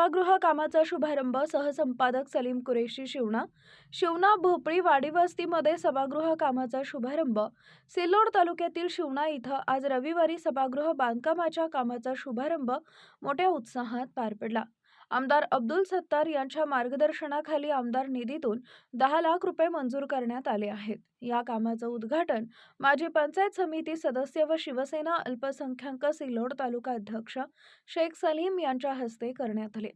सभागृह कामाचा शुभारंभ सहसंपादक सलीम कुरेशी शिवणा शिवणा भोपळी वाडी वस्तीमध्ये सभागृह कामाचा शुभारंभ सिल्लोड तालुक्यातील शिवणा इथं आज रविवारी सभागृह बांधकामाच्या कामाचा शुभारंभ मोठ्या उत्साहात पार पडला. आमदार अब्दुल सत्तार यांच्या मार्गदर्शनाखाली आमदार निधीतून दहा लाख रुपये मंजूर करण्यात आले आहेत. या कामाचं उद्घाटन माजी पंचायत समिती सदस्य व शिवसेना अल्पसंख्याक सिल्लोड तालुका अध्यक्ष शेख सलीम यांच्या हस्ते करण्यात आले.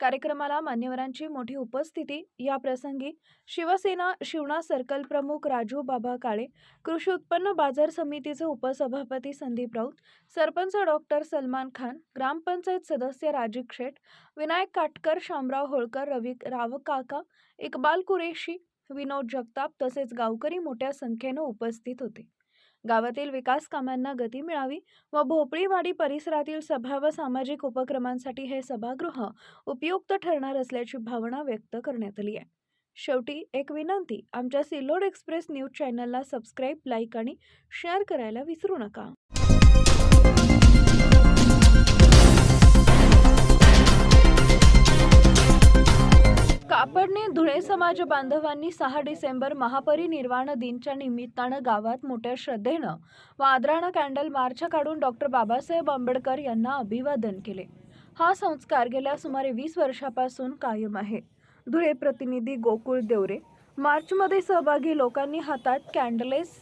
कार्यक्रमाला मान्यवरांची मोठी उपस्थिती. या प्रसंगी शिवसेना शिवणा सर्कल प्रमुख राजू बाबा काळे कृषी उत्पन्न बाजार समितीचे उपसभापती संदीप राऊत सरपंच डॉक्टर सलमान खान ग्रामपंचायत सदस्य राजीव शेठ विनायक काटकर शामराव होळकर रवी रावकाका इकबाल कुरेशी विनोद जगताप तसेच गावकरी मोठ्या संख्येनं उपस्थित होते. गावातील विकास कामांना गती मिळावी व भोपळीवाडी परिसरातील सभा व सामाजिक उपक्रमांसाठी हे सभागृह उपयुक्त ठरणार असल्याची भावना व्यक्त करण्यात आली आहे. शेवटी एक विनंती आमच्या सिल्लोड एक्सप्रेस न्यूज चॅनलला सबस्क्राईब लाईक आणि शेअर करायला विसरू नका. समाज बांधवांनी सहा डिसेंबर महापरिनिर्वाण दिनच्या निमित्तानं गावात मोठ्या श्रद्धेनं व आदरानं कॅन्डल मार्च काढून डॉक्टर बाबासाहेब आंबेडकर यांना अभिवादन केले. हा संस्कार गेल्या सुमारे वीस वर्षापासून कायम आहे. धुळे प्रतिनिधी गोकुळ देवरे मार्चमध्ये सहभागी लोकांनी हातात कॅन्डलेस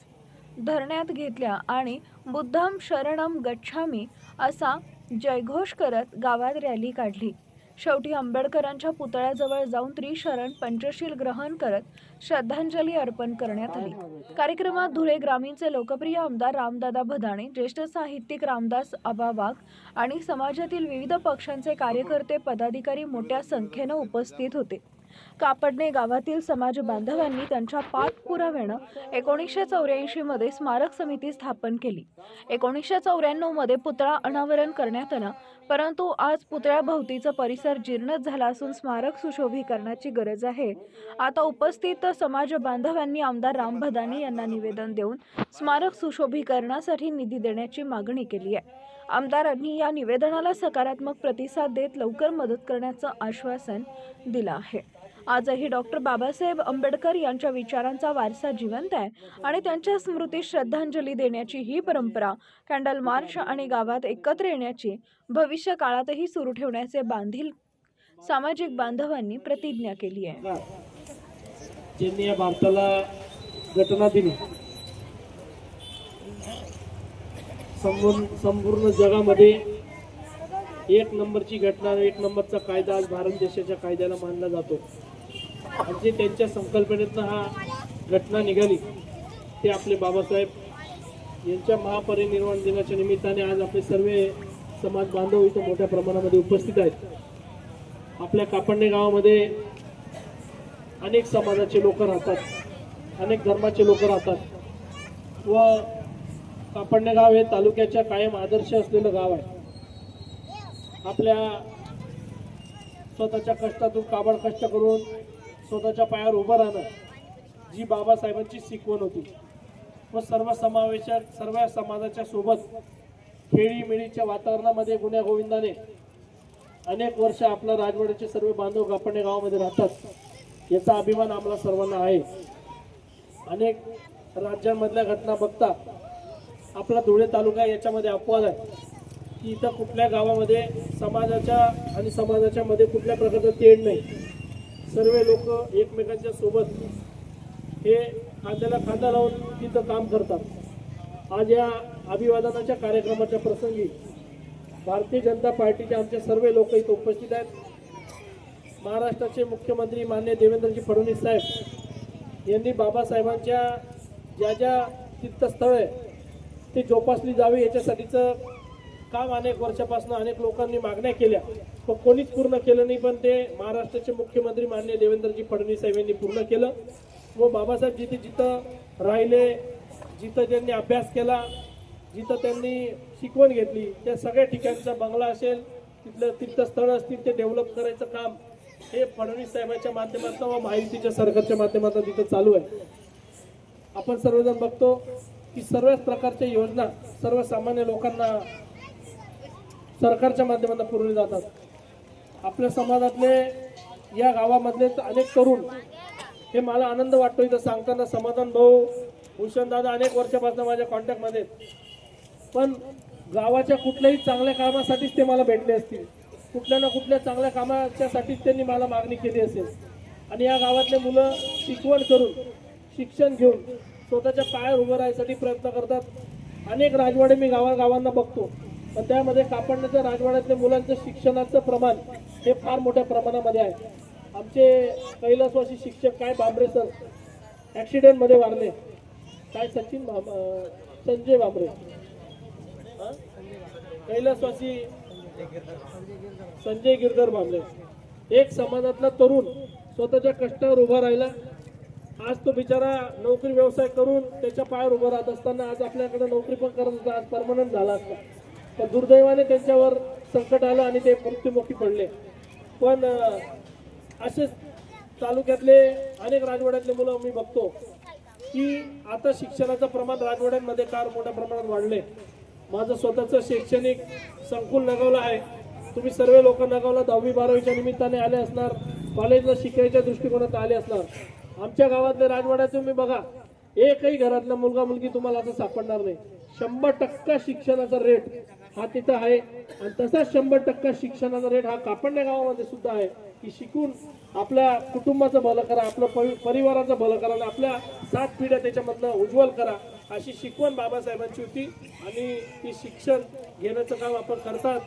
धरण्यात घेतल्या आणि बुद्धम शरणम गच्छामी असा जयघोष करत गावात रॅली काढली. शेवटी आंबेडकरांच्या पुतळ्याजवळ जाऊन त्रिशरण पंचशील ग्रहण करत श्रद्धांजली अर्पण करण्यात आली. कार्यक्रमात धुळे ग्रामीणचे लोकप्रिय आमदार रामदादा भदाणे ज्येष्ठ साहित्यिक रामदास आबा वाघ आणि समाजातील विविध पक्षांचे कार्यकर्ते पदाधिकारी मोठ्या संख्येनं उपस्थित होते. कापडणे गावातील समाज बांधवांनी त्यांच्या पाठपुराव्यानं एकोणीसशे चौऱ्याऐंशी मध्ये स्मारक समिती स्थापन केली. एकोणीसशे चौऱ्याण्णवमध्ये पुतळा अनावरण करण्यात आला परंतु आज पुतळ्याभोवतीचा परिसर जीर्णच झाला असून स्मारक सुशोभीकरणाची गरज आहे. आता उपस्थित समाज बांधवांनी आमदार राम भदानी यांना निवेदन देऊन स्मारक सुशोभीकरणासाठी निधी देण्याची मागणी केली आहे. आमदारांनी या निवेदनाला सकारात्मक प्रतिसाद देत लवकर मदत करण्याचं आश्वासन दिलं आहे. आजही डॉक्टर बाबासाहेब आंबेडकर यांच्या विचारांचा वारसा जिवंत आहे आणि त्यांच्या स्मृती श्रद्धांजली देण्याची ही परंपरा कॅन्डल मार्च आणि गावात एकत्र येण्याची भविष्य काळातही सुरू ठेवण्याचे बांधील सामाजिक बांधवांनी प्रतिज्ञा केली आहे. ज्यांनी या भारताला घटना दिली संपूर्ण जगामध्ये एक नंबरची घटना एक नंबरचा कायदा आज भारत देशाच्या कायद्याला मानला जातो. जे त्यांच्या संकल्पनेतनं हा घटना निघाली. ते आपले बाबासाहेब यांच्या महापरिनिर्वाण दिनाच्या निमित्ताने आज आपले सर्व समाज बांधव इथं मोठ्या प्रमाणामध्ये उपस्थित आहेत. आपल्या कापडणे गावामध्ये अनेक समाजाचे लोक राहतात अनेक धर्माचे लोक राहतात. व कापडणे गाव हे तालुक्याच्या कायम आदर्श असलेलं गाव आहे. आपल्या स्वतःच्या कष्टातून काबड कष्ट करून स्वतःच्या पायावर उभं राहणं जी बाबासाहेबांची शिकवण होती. व सर्व समावेशक सर्व समाजाच्या सोबत खेळीमेळीच्या वातावरणामध्ये गुन्ह्या गोविंदाने अनेक वर्ष आपल्या राजवाड्याचे सर्व बांधव गापणे गावामध्ये राहतात याचा अभिमान आम्हाला सर्वांना आहे. अनेक राज्यांमधल्या घटना बघता आपला धुळे तालुका याच्यामध्ये अपवाद आहे. की इथं कुठल्या गावामध्ये समाजाच्या आणि समाजाच्या मध्ये कुठल्या प्रकारचं तेढ नाही. सर्व लोक एकमेकांच्या सोबत हे खांद्याला खांदा लावून तिथं काम करतात. आज या अभिवादनाच्या कार्यक्रमाच्या प्रसंगी भारतीय जनता पार्टीचे आमचे सर्व लोक इथं उपस्थित आहेत. महाराष्ट्राचे मुख्यमंत्री मान्य देवेंद्रजी फडणवीस साहेब यांनी बाबासाहेबांच्या ज्या ज्या तीर्थस्थळ आहे ती जोपासली जावी याच्यासाठीचं काम अनेक वर्षापासून अनेक लोकांनी मागण्या केल्या पण कोणीच पूर्ण केलं नाही पण ते महाराष्ट्राचे मुख्यमंत्री मान्य देवेंद्रजी फडणवीस साहेब यांनी पूर्ण केलं. व बाबासाहेब जिथे जिथं राहिले जिथं त्यांनी अभ्यास केला जिथं त्यांनी शिकवण घेतली त्या सगळ्या ठिकाणचा बंगला असेल तिथलं तीर्थस्थळ असतील ते डेव्हलप करायचं काम हे फडणवीस साहेबांच्या माध्यमातून व माहितीच्या सरकारच्या माध्यमातून तिथं चालू आहे. आपण सर्वजण बघतो की सर्वच प्रकारच्या योजना सर्वसामान्य लोकांना सरकारच्या माध्यमातून पुरवले जातात. आपल्या समाजातले या गावामधले अनेक तरुण हे मला आनंद वाटतो इथं सांगताना. समाधान भाऊ भूषणदादा अनेक वर्षापासून माझ्या कॉन्टॅक्टमध्ये. पण गावाच्या कुठल्याही चांगल्या कामासाठीच ते मला भेटले असतील. कुठल्या ना कुठल्या चांगल्या कामाच्यासाठीच त्यांनी मला मागणी केली असेल. आणि या गावातले मुलं शिकवण करून शिक्षण घेऊन स्वतःच्या पायावर उभं राहण्यासाठी प्रयत्न करतात. अनेक राजवाडे मी गावागावांना बघतो. पण त्यामध्ये कापडण्याच्या राजवाड्यातल्या मुलांचं शिक्षणाचं प्रमाण हे फार मोठ्या प्रमाणामध्ये आहे. आमचे कैलासवासी शिक्षक काय बांबरे सर? ॲक्सिडेंटमध्ये वारले. काय सचिन संजय बांबरे? कैलासवासी संजय गिरधर बांबरे. एक समाजातला तरुण स्वतःच्या कष्टावर उभा राहिला. आज तो बिचारा नोकरी व्यवसाय करून त्याच्या पायावर उभा राहत असताना आज आपल्याकडे नोकरी पण करत होता. आज परमनंट झाला असता. पण दुर्दैवाने त्यांच्यावर संकट आलं आणि ते मृत्युमुखी पडले. पण असेच तालुक्यातले अनेक राजवाड्यातले मुलं मी बघतो की आता शिक्षणाचं प्रमाण राजवाड्यांमध्ये फार मोठ्या प्रमाणात वाढले माझं स्वतःचं शैक्षणिक संकुल नगावला आहे. तुम्ही सर्व लोक नगावला दहावी बारावीच्या निमित्ताने आले असणार कॉलेजला शिकायच्या दृष्टिकोनात आले असणार. आमच्या गावातले राजवाड्यात तुम्ही बघा एकही घरातला मुलगा मुलगी तुम्हाला असं सापडणार नाही. शंभर टक्का शिक्षणाचा रेट हा तिथं आहे. आणि तसाच शंभर टक्का शिक्षणाचा रेट हा कापडण्या गावामध्ये सुद्धा आहे की शिकून आपल्या कुटुंबाचं भलं करा आपलं परि- परिवाराचं भलं करा आणि आपल्या सात पिढ्या त्याच्यामधनं उज्ज्वल करा अशी शिकवण बाबासाहेबांची होती. आणि ती शिक्षण घेण्याचं काम आपण करतात.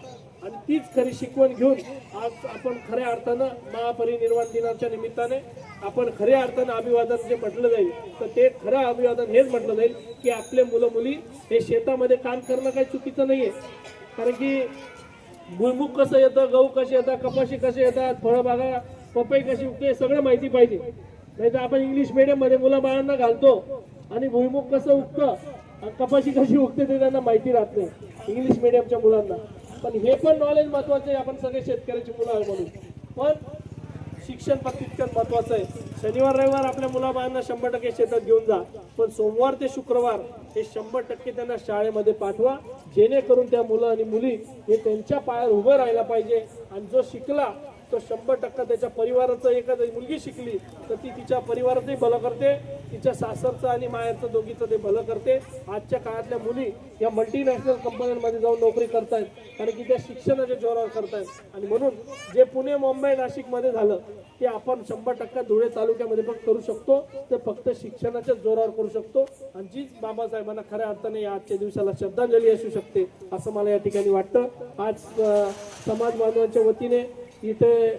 आणि तीच खरी शिकवण घेऊन आज आपण खऱ्या अर्थानं महापरिनिर्वाण दिनाच्या निमित्ताने आपण खऱ्या अर्थानं अभिवादन जे म्हटलं जाईल तर ते खरं अभिवादन हेच म्हटलं जाईल की आपले मुलं मुली हे शेतामध्ये काम करणं काही चुकीचं नाहीये. कारण की भुईमुग कसं येतं गहू कसे येतात कपाशी कसे येतात फळबागा पपई कशी उगते हे सगळं माहिती पाहिजे. नाही तर आपण इंग्लिश मिडियममध्ये मुलं बाळांना घालतो आणि भुईमुग कसं उगतं आणि कपाशी कशी उगते ते त्यांना माहिती राहत नाही इंग्लिश मिडियमच्या मुलांना. पण हे पण नॉलेज महत्वाचं आहे आपण सगळे शेतकऱ्याची मुलं आहे म्हणून. पण शिक्षण पण तितकंच महत्वाचं आहे. शनिवार रविवार आपल्या मुलाबाळांना शंभर टक्के शेतात घेऊन जा. पण सोमवार ते शुक्रवार हे शंभर टक्के त्यांना शाळेमध्ये पाठवा. जेणेकरून त्या मुलं आणि मुली हे त्यांच्या पायावर उभं राहायला पाहिजे. आणि जो शिकला तो शंभर टक्का त्याच्या परिवाराचं एखादी मुलगी शिकली तर ती तिच्या परिवाराचंही भलं करते तिच्या सासरचं आणि मायाचं दोघीचं ते भलं करते. आजच्या काळातल्या मुली या मल्टीनॅशनल कंपन्यांमध्ये जाऊन नोकरी करतायत कारण की त्या शिक्षणाच्या जोरावर करतायत. आणि म्हणून जे पुणे मुंबई नाशिकमध्ये झालं ते आपण शंभर टक्का धुळे तालुक्यामध्ये पण करू शकतो ते फक्त शिक्षणाच्या जोरावर करू शकतो. आणि जीच बाबासाहेबांना खऱ्या अर्थाने या आजच्या दिवसाला श्रद्धांजली असू शकते असं मला या ठिकाणी वाटतं. आज समाज बांधवांच्या वतीने इथे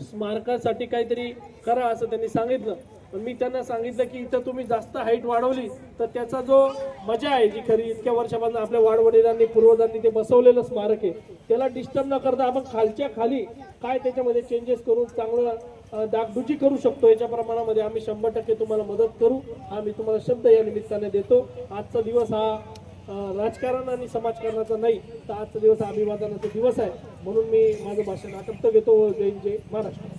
स्मारकासाठी काहीतरी करा असं त्यांनी सांगितलं. पण मी त्यांना सांगितलं की इथं तुम्ही जास्त हाईट वाढवली तर त्याचा जो मजा आहे जी खरी इतक्या वर्षापासून आपल्या वाडवडिलांनी पूर्वजांनी ते बसवलेलं स्मारक आहे त्याला डिस्टर्ब न करता आपण खालच्या खाली काय त्याच्यामध्ये चेंजेस करून चांगलं अं, करू शकतो. याच्या प्रमाणामध्ये आम्ही शंभर टक्के तुम्हाला मदत करू. हा मी तुम्हाला शब्द या निमित्ताने देतो. आजचा दिवस हा राजकारण आणि समाजकारणाचा नाही तर आजचा दिवस अभिवादनाचा दिवस आहे. म्हणून मी माझं भाषण आटप्त घेतो. जय जय महाराष्ट्र.